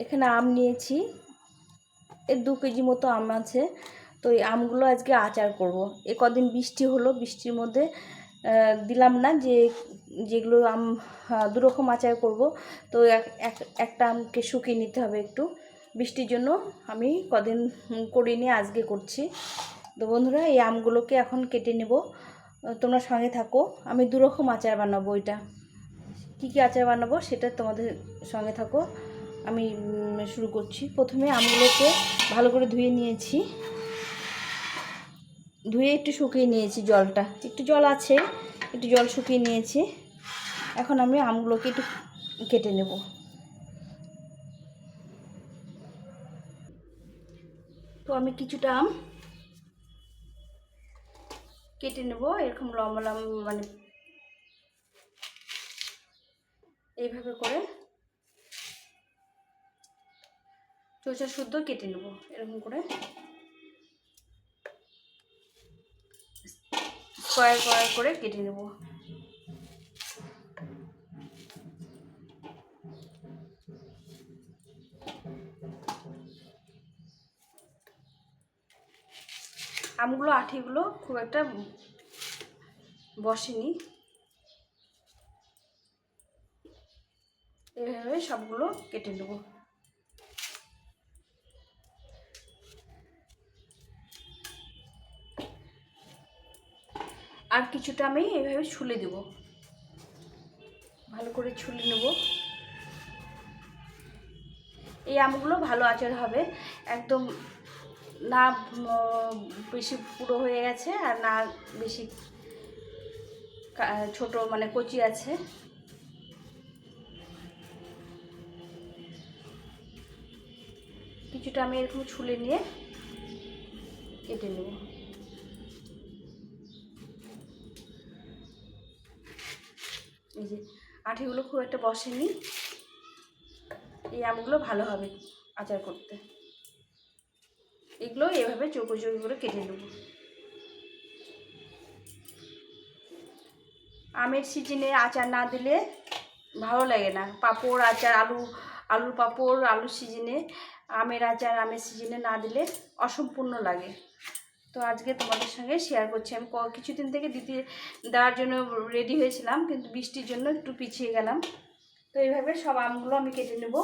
এখানে আম নিয়েছি। এর দু কেজি মতো আম আছে। তো এই আমগুলো আজকে আচার করব। এ কদিন বৃষ্টি হলো বৃষ্টির মধ্যে দিলাম না যে যেগুলো আম আহ, দু রকম আচার করব। তো এক- এক- একটা আমকে শুকিয়ে নিতে হবে একটু। বৃষ্টির জন্য আমি কদিন করিনি আজকে করছি। তো বন্ধুরা এই আমগুলোকে এখন কেটে নেব। তোমরা সঙ্গে থাকো। আমি দু রকম আচার বানাবো এটা। কী কী আচার বানাবো সেটা তোমাদের সঙ্গে থাকো। আমি শুরু করছি। প্রথমে আমগুলোকে ভালো করে ধুয়ে নিয়েছি। ধুয়ে একটু শুকিয়ে নিয়েছি জলটা। একটু জল আছে, একটু জল শুকিয়ে নিয়েছি। এখন আমি আমগুলোকে একটু কেটে নেব। তো আমি কিছুটা আম কেটে নেব, এরকম লম্বা লম্বা মানে এইভাবে করে চোচা শুদ্ধ কেটে নেব, এরকম করে। স্কোয়ার স্কোয়ার করে কেটে নেব। আমগুলো, আঠিগুলো খুব একটা বসেনি। এভাবে সবগুলো কেটে নেব। আর কিছুটা আমি এভাবে ছুলে দেব। ভালো করে ছুলে নেব। এই আমগুলো ভালো আচার হবে। একদম না বেশি পুরো হয়ে গেছে আর না বেশি ছোট মানে কচি আছে। কিছুটা আমি এরকম ছুলে নিয়ে কেটে নেব। এই যে আঠিগুলো খুব একটা বসেনি। এই আমগুলো ভালো হবে আচার করতে। এগুলো এভাবে চৌকো চৌকো করে কেটে নেব। আমের সিজনে আচার না দিলে ভালো লাগে না। পাঁপড় আচার, আলু, আলুর পাঁপড়, আলুর সিজনে, আমের আচার, আমের সিজনে না দিলে অসম্পূর্ণ লাগে। তো আজকে তোমাদের সঙ্গে শেয়ার করছি। আমি কিছুদিন থেকে দিতে দেওয়ার জন্য রেডি হয়েছিলাম, কিন্তু বৃষ্টির জন্য একটু পিছিয়ে গেলাম। তো এইভাবে সব আমগুলো আমি কেটে নেব।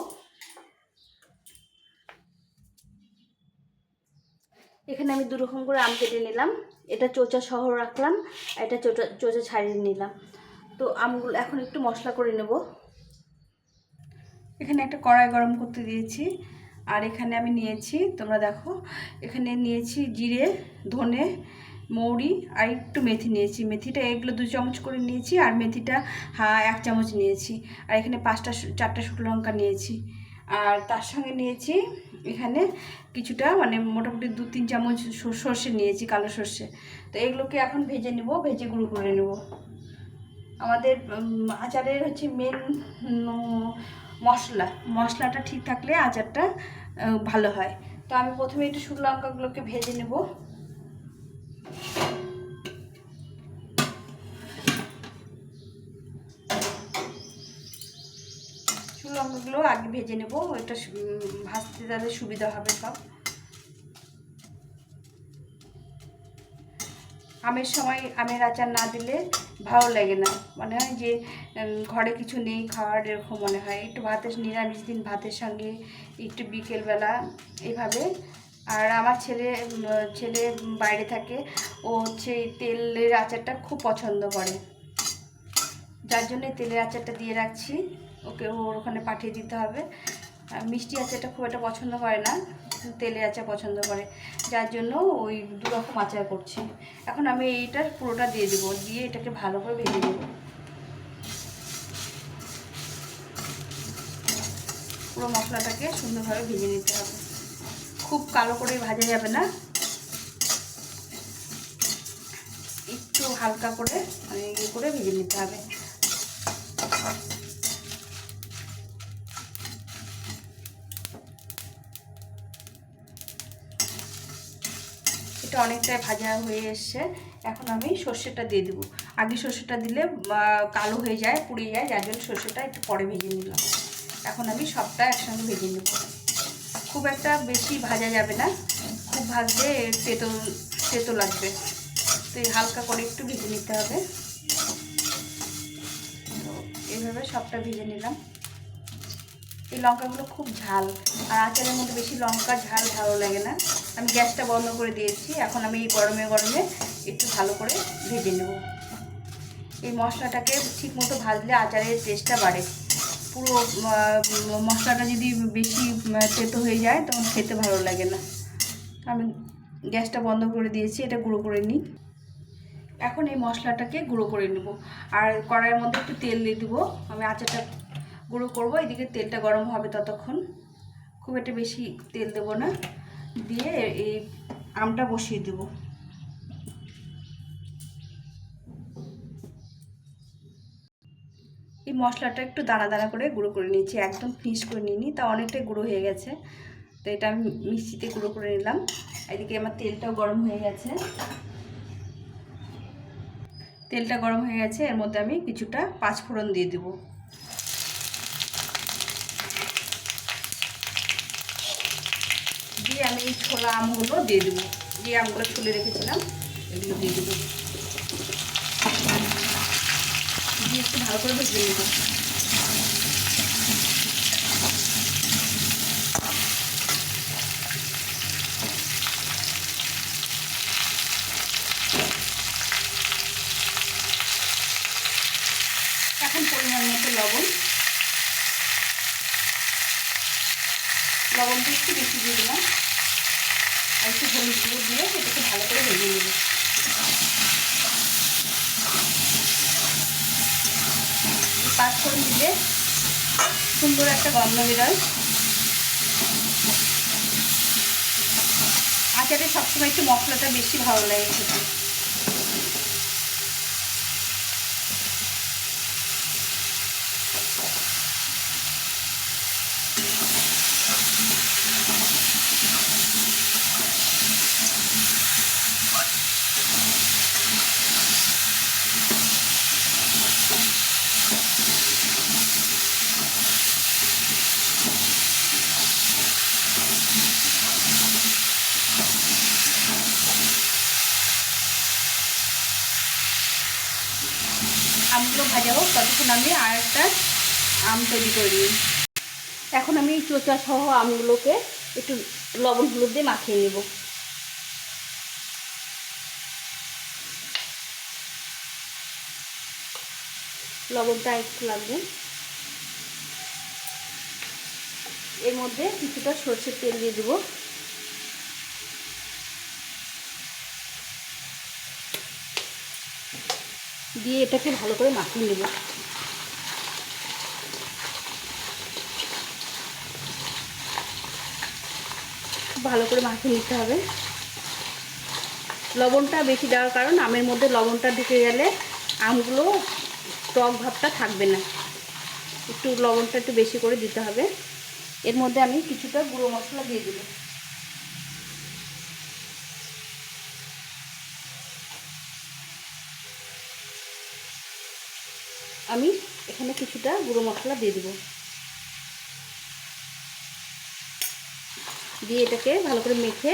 এখানে আমি দু রকম করে আম কেটে নিলাম। এটা চোচা সহ রাখলাম এটা চোচা চোচা ছাড়িয়ে নিলাম। তো আমগুলো এখন একটু মশলা করে নেব। এখানে একটা কড়াই গরম করতে দিয়েছি। আর এখানে আমি নিয়েছি, তোমরা দেখো, এখানে নিয়েছি জিরে, ধনে, মৌরি, আর একটু মেথি নিয়েছি। মেথিটা এগুলো দু চামচ করে নিয়েছি, আর মেথিটা হ্যাঁ এক চামচ নিয়েছি। আর এখানে পাঁচটা চারটা শুকনো লঙ্কা নিয়েছি। আর তার সঙ্গে নিয়েছি এখানে কিছুটা মানে মোটামুটি দু তিন চামচ সর- সর্ষে নিয়েছি, কালো সর্ষে। তো এগুলোকে এখন ভেজে নেব, ভেজে গুঁড়ো করে নেব। আমাদের আচারের হচ্ছে মেন মশলা, মশলাটা ঠিক থাকলে আচারটা ভালো হয়। তো আমি প্রথমে একটু শুকনো লঙ্কাগুলোকে ভেজে নেব। শুকনো লঙ্কাগুলো আগে ভেজে নেব। এটা ভাজতে তাদের সুবিধা হবে সব। আমের সময় আমের আচার না দিলে ভালো লাগে না। মনে হয় যে ঘরে কিছু নেই খাওয়ার এরকম মনে হয়। একটু ভাতের নিরামিষ দিন, ভাতের সঙ্গে একটু বিকেলবেলা এইভাবে। আর আমার ছেলে ছেলে বাইরে থাকে, ও হচ্ছে তেলের আচারটা খুব পছন্দ করে। যার জন্যে তেলের আচারটা দিয়ে রাখছি। ওকে ওর ওখানে পাঠিয়ে দিতে হবে। মিষ্টি আচারটা খুব একটা পছন্দ করে না। তেলের আচার পছন্দ করে, যার জন্য ওই দু রকম আচার করছি। এখন আমি এইটার পুরোটা দিয়ে দেবো, দিয়ে এটাকে ভালো করে ভেজে দেবো পুরো মশলাটাকে সুন্দরভাবে ভেজে নিতে হবে। খুব কালো করে ভাজা যাবে না। একটু হালকা করে মানে ইয়ে করে ভেজে নিতে হবে। অনেকটাই ভাজা হয়ে এসছে। এখন আমি সর্ষেটা দিয়ে দেবো। আগে সর্ষেটা দিলে কালো হয়ে যায়, পুড়ে যায়, যার জন্য সর্ষেটা একটু পরে ভেজে নিলাম। এখন আমি সবটা একসঙ্গে ভেজে নেব। খুব একটা বেশি ভাজা যাবে না। খুব ভাজলে তেতো তেতো লাগবে। তো হালকা করে একটু ভেজে নিতে হবে। তো এইভাবে সবটা ভেজে নিলাম। এই লঙ্কাগুলো খুব ঝাল। আর আচারের মধ্যে বেশি লঙ্কা ঝাল ভালো লাগে না। আমি গ্যাসটা বন্ধ করে দিয়েছি। এখন আমি এই গরমে গরমে একটু ভালো করে ভেজে নেব। এই মশলাটাকে ঠিক মতো ভাজলে আচারের টেস্টটা বাড়ে। পুরো মশলাটা যদি বেশি তেতো হয়ে যায়, তখন খেতে ভালো লাগে না। আমি গ্যাসটা বন্ধ করে দিয়েছি, এটা গুঁড়ো করে নিই। এখন এই মশলাটাকে গুঁড়ো করে নেব। আর কড়াইয়ের মধ্যে একটু তেল দিয়ে দেবো। আমি আচারটা গুঁড়ো করব, এদিকে তেলটা গরম হবে ততক্ষণ। খুব একটা বেশি তেল দেবো না। দিয়ে এই আমটা বসিয়ে দেবো। এই মশলাটা একটু দানা দানা করে গুঁড়ো করে নিয়েছি, একদম ফিস করে নিইনি, তা অনেকটাই গুঁড়ো হয়ে গেছে। তো এটা আমি মিক্সিতে গুঁড়ো করে নিলাম। এদিকে আমার তেলটাও গরম হয়ে গেছে। তেলটা গরম হয়ে গেছে, এর মধ্যে আমি কিছুটা পাঁচফোড়ন দিয়ে দেবো দিয়ে আমি এই ছোলা আমগুলো দিয়ে দেবো। যে আমগুলো ছুলে রেখেছিলাম, এগুলো দিয়ে দেবো। দিয়ে একটু ভালো করে ভেজে নেব। এখন পরিমাণ মতো লবণ। লবণটা একটু বেশি দিয়ে দিলাম। একটু হলুদ গুঁড়ো দিয়ে এটাকে ভালো করে ভেজে নেব। পাঁচফোড়ন দিলে সুন্দর একটা গন্ধ বেরোয়। আচারে সবসময় একটু মশলাটা বেশি ভালো লাগে খেতে। আমগুলো ভাজা হোক, ততক্ষণ আমি আর একটা আম তৈরি করে এখন আমি চোচা সহ আমগুলোকে একটু লবণ হলুদ দিয়ে মাখিয়ে নেব। লবণটা একটু লাগবে। এর মধ্যে কিছুটা সর্ষের তেল দিয়ে দেবো। দিয়ে এটাকে ভালো করে মাখিয়ে নেব। ভালো করে মাখিয়ে নিতে হবে। লবণটা বেশি দেওয়ার কারণ আমের মধ্যে লবণটা ঢুকে গেলে আমগুলো টক ভাবটা থাকবে না। একটু লবণটা একটু বেশি করে দিতে হবে। এর মধ্যে আমি কিছুটা গুঁড়ো মশলা দিয়ে দেবো। আমি এখানে কিছুটা গুঁড়ো মশলা দিয়ে দেবো। দিয়ে এটাকে ভালো করে মেখে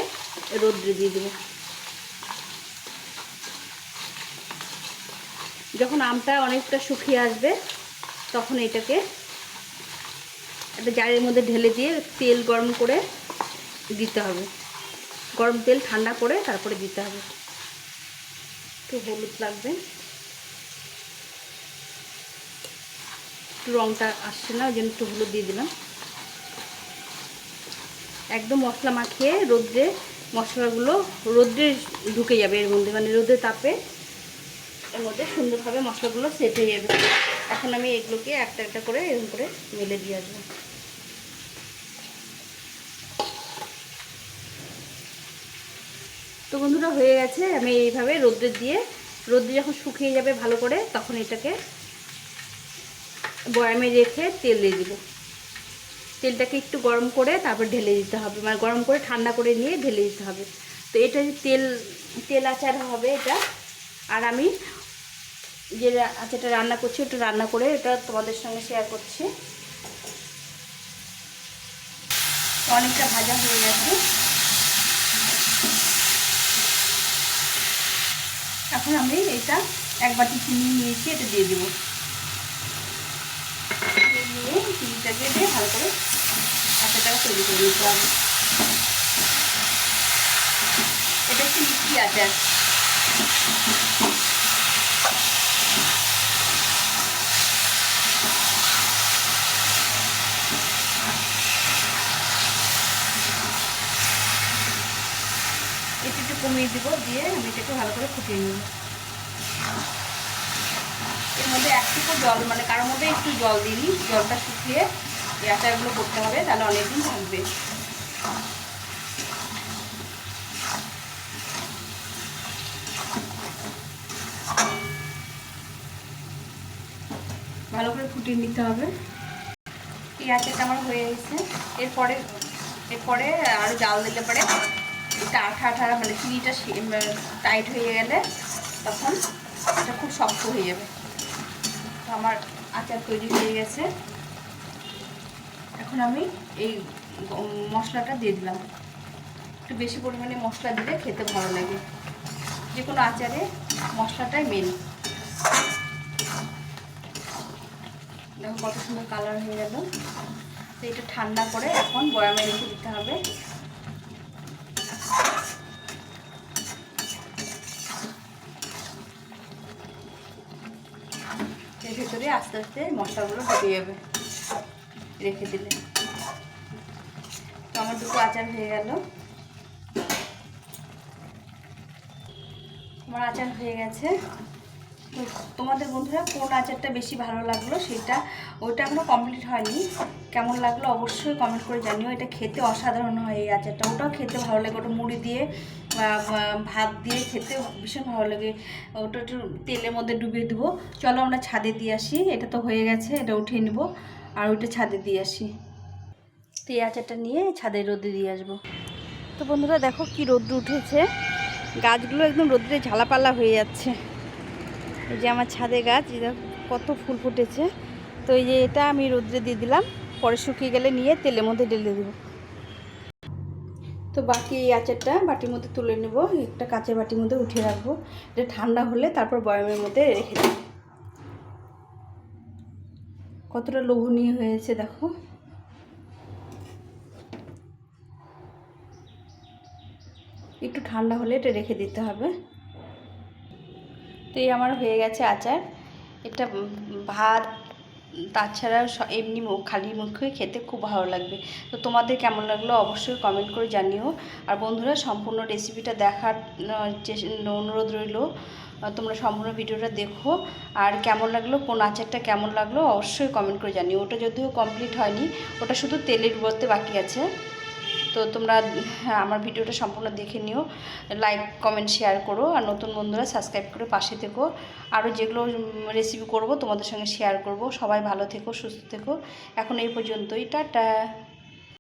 রোদ্রে দিয়ে দেবো। যখন আমটা অনেকটা শুকিয়ে আসবে, তখন এটাকে একটা জারের মধ্যে ঢেলে দিয়ে তেল গরম করে দিতে হবে। গরম তেল ঠান্ডা করে তারপরে দিতে হবে। একটু হলুদ লাগবে। রঙটা আসছে না, ওই জন্য একটু হলুদ দিয়ে দিলাম। একদম মশলা মাখিয়ে রোদ্রে মশলাগুলো, রোদ্রে ঢুকে যাবে এর মধ্যে মানে রোদে তাপে এর মধ্যে সুন্দরভাবে মশলাগুলো সেট হয়ে যাবে। এখন আমি এগুলোকে একটা একটা করে এরকম করে মেলে দিয়ে আসব। তো বন্ধুরা, হয়ে গেছে। আমি এইভাবে রোদ্রে দিয়ে, রোদ্রে যখন শুকিয়ে যাবে ভালো করে, তখন এটাকে বয়ামে রেখে তেল দিয়ে দিব। তেলটাকে একটু গরম করে তারপর ঢেলে দিতে হবে। মানে গরম করে ঠান্ডা করে নিয়ে ঢেলে দিতে হবে। তো এটা যে তেল তেল আচার হবে এটা। আর আমি যে আচারটা রান্না করছি একটু রান্না করে এটা তোমাদের সঙ্গে শেয়ার করছি। অনেকটা ভাজা হয়ে গেছে। এখন আমি এটা এক বাটি চিনি নিয়েছি, এটা দিয়ে দেবো। দিয়ে চিনিটাকে দিয়ে ভালো করে আচারটাকে তৈরি করে নিতে হবে। এটা একটু মিষ্টি আচার একটু একটু কমিয়ে দিব, দিয়ে আমি এটাকে ভালো করে ফুটিয়ে নেব। এর মধ্যে একটুকু জল মানে কারোর মধ্যে একটু জল দিই জলটা শুকিয়ে এই আচারগুলো করতে হবে, তাহলে অনেকদিন থাকবে। ভালো করে ফুটিয়ে নিতে হবে। এই আচারটা আমার হয়ে গেছে। এরপরে এরপরে আরও জাল দিলে পরে। এটা আঠা আঠা মানে চিনিটা টাইট হয়ে গেলে তখন এটা খুব শক্ত হয়ে যাবে। তো আমার আচার তৈরি হয়ে গেছে। এখন আমি এই মশলাটা দিয়ে দিলাম। একটু বেশি পরিমাণে মশলা দিলে খেতে ভালো লাগে। যে কোনো আচারে মশলাটাই মেন দেখো কত সুন্দর কালার হয়ে গেল। তো এটা ঠান্ডা করে এখন বয়ামে রেখে দিতে হবে। এর ভেতরে আস্তে আস্তে মশলাগুলো ঢুকে যাবে। রেখে দিলে। তো আমার দুটো আচার হয়ে গেল। আমার আচার হয়ে গেছে। তো তোমাদের বন্ধুরা কোন আচারটা বেশি ভালো লাগল সেটা ওইটা এখনও কমপ্লিট হয়নি। কেমন লাগল অবশ্যই কমেন্ট করে জানিও। এটা খেতে অসাধারণ হয় এই আচারটা। ওটাও খেতে ভালো লাগে। ওটা মুড়ি দিয়ে ভাত দিয়ে খেতে ভীষণ ভালো লাগে। ওটা একটু তেলের মধ্যে ডুবিয়ে দেবো। চলো আমরা ছাদে দিয়ে আসি। এটা তো হয়ে গেছে। এটা উঠিয়ে নেব। আর ওইটা ছাদে দিয়ে আসি। তো আচারটা নিয়ে ছাদে রোদে দিয়ে আসব। তো বন্ধুরা, দেখো কি রোদ্র উঠেছে। গাছগুলো একদম রোদ্রে ঝালাপালা হয়ে যাচ্ছে। এই যে আমার ছাদে গাছ এটা কত ফুল ফুটেছে। তো এই যে এটা আমি রোদ্রে দিয়ে দিলাম। পরে শুকিয়ে গেলে নিয়ে তেলের মধ্যে ঢেলে দেবো। তো বাকি এই আচারটা বাটির মধ্যে তুলে নেব। একটা কাঁচের বাটির মধ্যে উঠিয়ে রাখব। এটা ঠান্ডা হলে তারপর বয়ামের মধ্যে রেখে দেবো। কতটা লোভনীয় হয়েছে, দেখো। একটু ঠান্ডা হলে এটা রেখে দিতে হবে। তো এই আমার হয়ে গেছে আচার। এটা ভাত, তাছাড়া স- এমনি খালি মুখে খেতে খুব ভালো লাগবে। তো তোমাদের কেমন লাগল অবশ্যই কমেন্ট করে জানিও। আর বন্ধুরা, সম্পূর্ণ রেসিপিটা দেখার অনুরোধ রইল। তোমরা সম্পূর্ণ ভিডিওটা দেখো। আর কেমন লাগল কোন আচারটা কেমন লাগল অবশ্যই কমেন্ট করে জানিও। ওটা যদিও কমপ্লিট হয়নি ওটা শুধু তেলের বলতে বাকি আছে। তো তোমরা হ্যাঁ, আমার ভিডিওটা সম্পূর্ণ দেখে নিও। লাইক কমেন্ট শেয়ার করো। আর নতুন বন্ধুরা সাবস্ক্রাইব করে পাশে থেকো। আরও যেগুলো রেসিপি করব তোমাদের সঙ্গে শেয়ার করব। সবাই ভালো থেকো সুস্থ থেকো। এখন এই পর্যন্তই। টাটা!